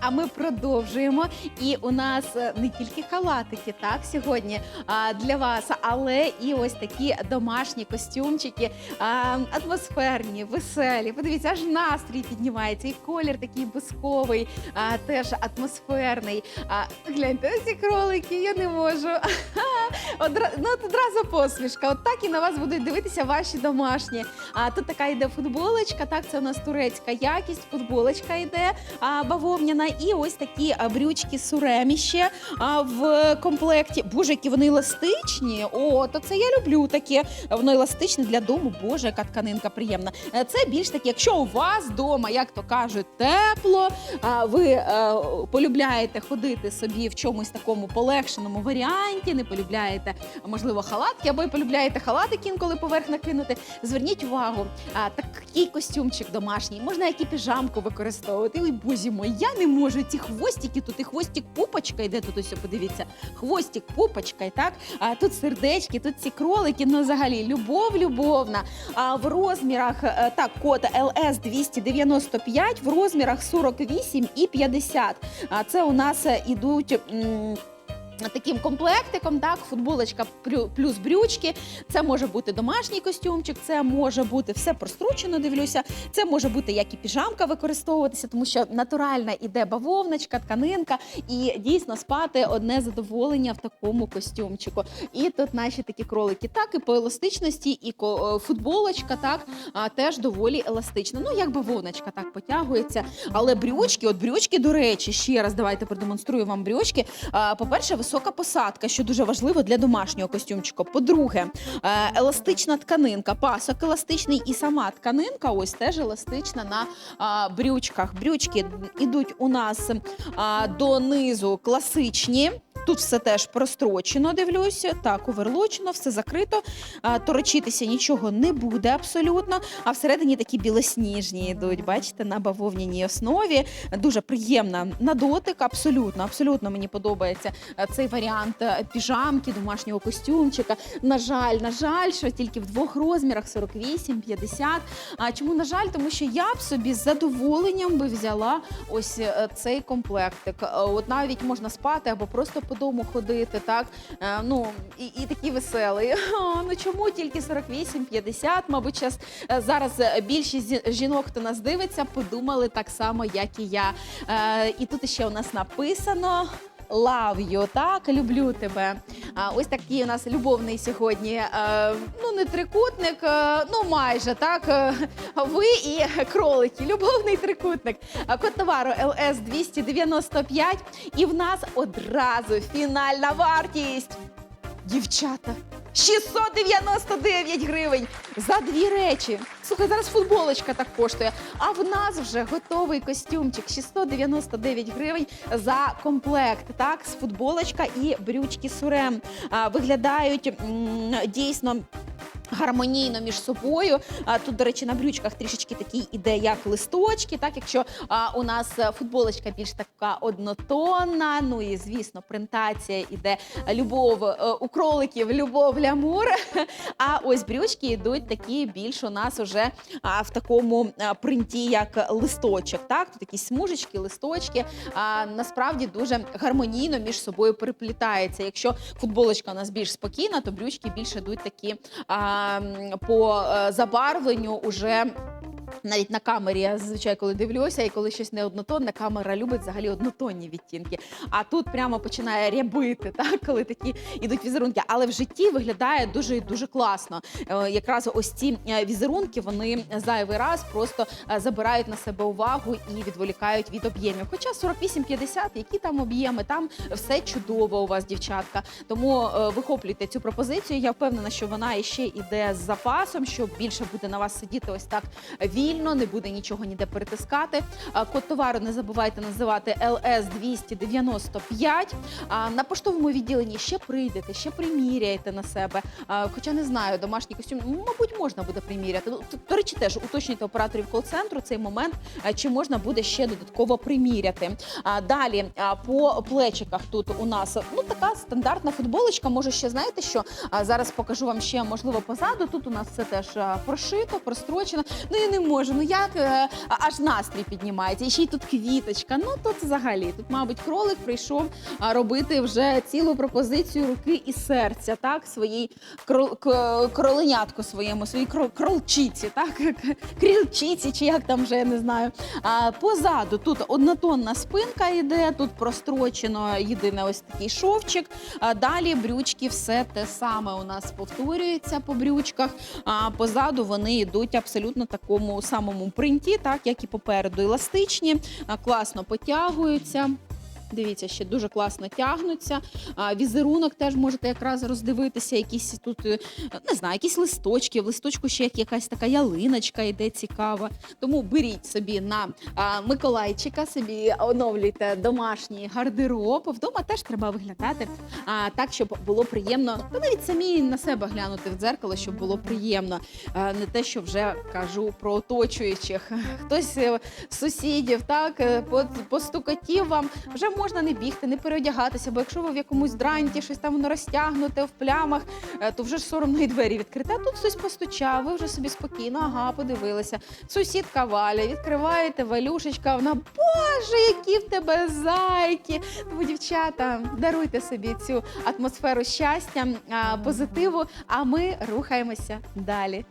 А ми продовжуємо. І у нас е, не тільки халатики, так сьогодні а, для вас, але і ось такі домашні костюмчики, а, атмосферні, веселі. Подивіться, аж настрій піднімається, і колір такий бусковий, а, теж атмосферний. А, гляньте, ці кролики, я не можу. Одра... Ну, от одразу посмішка. От так і на вас будуть дивитися ваші домашні. А тут така йде футболочка. Так, це у нас турецька якість. Футболочка йде а, бавовняна. І ось такі брючки суремі ще в комплекті. Боже, які вони еластичні. О, то це я люблю таке. Воно еластичне для дому. Боже, яка тканинка приємна. Е, Це більш таке, якщо у вас вдома, як то кажуть, тепло. Ви е, полюбляєте ходити собі в чомусь такому полегшеному варіанті, не полюбляєте, можливо, халатки, або й полюбляєте халатики інколи поверх накинути. Зверніть увагу, такий костюмчик домашній, можна як і піжамку використовувати. Ой, бозі мой, я не можу. Ці хвостики, тут і хвостик пупочка йде тут ось, подивіться. Хвостик, пупочка, так. А тут сердечки, тут ці кролики, ну взагалі любов любовна. А в розмірах е, так, код LS 295, в розмірах 48 і 50. А це у нас ідуть. Таким комплектиком, так, футболочка плюс брючки. Це може бути домашній костюмчик, це може бути все прострочено, дивлюся. Це може бути як і піжамка використовуватися, тому що натуральна іде бавовночка, тканинка, і дійсно спати одне задоволення в такому костюмчику. І тут наші такі кролики, так і по еластичності, і е, футболочка, так теж доволі еластична. Ну як бавовночка так потягується. Але брючки, от брючки, до речі, ще раз давайте продемонструю вам брючки. По-перше, висока посадка, що дуже важливо для домашнього костюмчика. По-друге, е, еластична тканинка, пасок еластичний і сама тканинка ось теж еластична на брючках. Брючки ідуть у нас донизу класичні. Тут все теж прострочено, дивлюся. Так, оверлочено, все закрито. Торочитися нічого не буде абсолютно. А всередині такі білосніжні йдуть. Бачите, на бавовняній основі. Дуже приємна на дотик. Абсолютно, абсолютно мені подобається е, цей варіант е, піжамки, домашнього костюмчика. На жаль, на жаль, що тільки в двох розмірах 48, 50. А чому на жаль? Тому що я б собі з задоволенням би взяла ось е, цей комплектик. От навіть можна спати або просто по дому ходити, так Е, ну і, і такий веселий. О, ну чому тільки 48-50? Мабуть, час е, зараз е, більшість жінок, хто нас дивиться, подумали так само, як і я. І тут ще у нас написано. Love you, так, люблю тебе. А, ось такий у нас любовний сьогодні. А, ну, не трикутник, а, ну майже так. А ви і кролики. Любовний трикутник. А, Код товару ЛС 295. І в нас одразу фінальна вартість. Дівчата, 699 гривень за дві речі. Слухай, зараз футболочка так коштує. А в нас вже готовий костюмчик 699 гривень за комплект. Так, з футболочка і брючки сурем а, виглядають м, дійсно. Гармонійно між собою. Тут, до речі, на брючках трішечки такий іде, як листочки. Так, якщо у нас футболочка більш така однотонна, ну і звісно, принтація іде любов е, у кроликів, любов лямур. А ось брючки йдуть такі більш у нас уже в такому принті, як листочок. Так, тут такі смужечки, листочки. Насправді дуже гармонійно між собою переплітається. Якщо футболочка у нас більш спокійна, то брючки більше йдуть такі по е, забарвленню уже. Навіть на камері я зазвичай коли дивлюся, і коли щось не однотонне, камера любить взагалі однотонні відтінки. А тут прямо починає рябити, так коли такі ідуть візерунки. Але в житті виглядає дуже і дуже класно. Е, Якраз ось ці е, візерунки вони зайвий раз просто е, забирають на себе увагу і відволікають від об'ємів. Хоча 48-50, які там об'єми, там все чудово у вас, дівчатка. Тому вихоплюйте цю пропозицію. Я впевнена, що вона іще іде з запасом, що більше буде на вас сидіти ось так вільно, не буде нічого ніде перетискати. Код товару не забувайте називати LS 295. На поштовому відділенні ще прийдете, ще приміряєте на себе. Хоча не знаю, домашній костюм, мабуть, можна буде приміряти. Ну, До речі, теж уточнюйте операторів кол-центру цей момент, чи можна буде ще додатково приміряти. Далі по плечиках тут у нас ну така стандартна футболочка. Може, ще знаєте, що зараз покажу вам ще можливо позаду. Тут у нас все теж прошито, прострочено. Ну я не можу. Ну як е, аж настрій піднімається. І ще й тут квіточка. Ну тут взагалі. Тут, мабуть, кролик прийшов робити вже цілу пропозицію руки і серця, так, своїй крол, кроленятку своєму, своїй крол, кролчиці, так, крілчиці, чи як там вже я не знаю. А, позаду тут однотонна спинка йде, тут прострочено єдине ось такий шовчик. А, далі брючки все те саме у нас повторюється по брючках. А позаду вони йдуть абсолютно такому самому принті, так як і попереду еластичні, класно потягуються. Дивіться, ще дуже класно тягнуться. Візерунок теж можете якраз роздивитися. Якісь тут е, не знаю, якісь листочки. В листочку ще як якась така ялиночка йде цікава. Тому беріть собі на Миколайчика, собі оновлюйте домашній гардероб. Вдома теж треба виглядати а, так, щоб було приємно. Та навіть самі на себе глянути в дзеркало, щоб було приємно. Не те, що вже кажу про оточуючих. Хтось е, з сусідів, так е, постукатів вам. Вже можна не бігти, не переодягатися, бо якщо ви в якомусь дранті, щось там воно розтягнуте в плямах, е, то вже ж соромно і двері відкрити. А тут хтось постучав, ви вже собі спокійно, ага, подивилися. Сусідка Валя, відкриваєте валюшечка, вона боже, які в тебе зайки. Тому, дівчата, даруйте собі цю атмосферу щастя, позитиву. А ми рухаємося далі.